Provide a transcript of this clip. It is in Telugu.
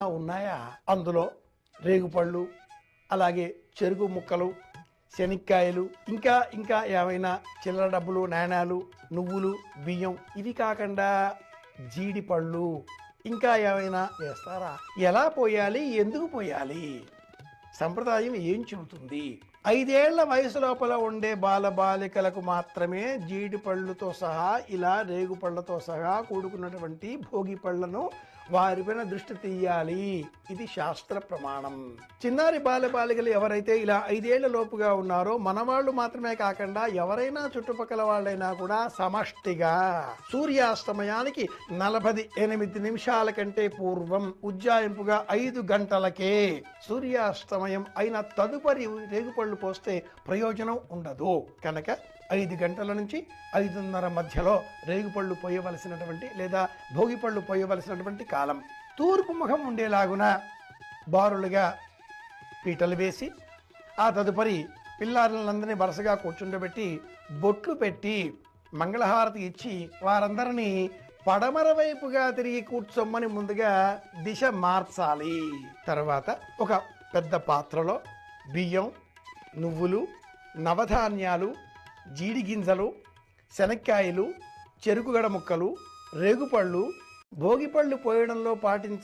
ఉన్నాయా? అందులో రేగుపళ్ళు అలాగే చెరుకు ముక్కలు శనక్కాయలు ఇంకా ఇంకా ఏమైనా చిల్లర డబ్బులు నాణాలు నువ్వులు బియ్యం ఇవి కాకుండా జీడిపళ్ళు ఇంకా ఏమైనా వేస్తారా? ఎలా పోయాలి? ఎందుకు పోయాలి? సంప్రదాయం ఏం చెబుతుంది? ఐదేళ్ళ వయసు లోపల ఉండే బాల బాలికలకు మాత్రమే జీడిపళ్ళుతో సహా ఇలా రేగు పళ్ళతో సహా కూడుకున్నటువంటి భోగి పళ్ళను వారిపైన దృష్టి తీయాలి. ఇది శాస్త్ర ప్రమాణం. చిన్నారి బాల బాలికలు ఎవరైతే ఇలా ఐదేళ్ళ లోపుగా ఉన్నారో మనవాళ్ళు మాత్రమే కాకుండా ఎవరైనా చుట్టుపక్కల వాళ్ళైనా కూడా సమష్టిగా సూర్యాస్తమయానికి నలభై ఎనిమిది నిమిషాల కంటే పూర్వం ఉజ్జాయింపుగా ఐదు గంటలకే సూర్యాస్తమయం అయిన తదుపరి రేగుపళ్ళు పోస్తే ప్రయోజనం ఉండదు. కనుక ఐదు గంటల నుంచి ఐదున్నర మధ్యలో రేగుపళ్ళు పోయవలసినటువంటి లేదా భోగిపళ్ళు పోయవలసినటువంటి కాలం. తూర్పు ముఖం ఉండేలాగున బారులుగా పీటలు వేసి ఆ తదుపరి పిల్లారులందరినీ వరుసగా కూర్చుండబెట్టి బొట్లు పెట్టి మంగళహారతి ఇచ్చి వారందరినీ పడమర వైపుగా తిరిగి కూర్చోమ్మని ముందుగా దిశ మార్చాలి. తర్వాత ఒక పెద్ద పాత్రలో బియ్యం నువ్వులు నవధాన్యాలు జీడి గింజలు శనక్కాయలు చెరుకుగడ ముక్కలు రేగుపళ్ళు భోగిపళ్ళు పోయడంలో పాటించ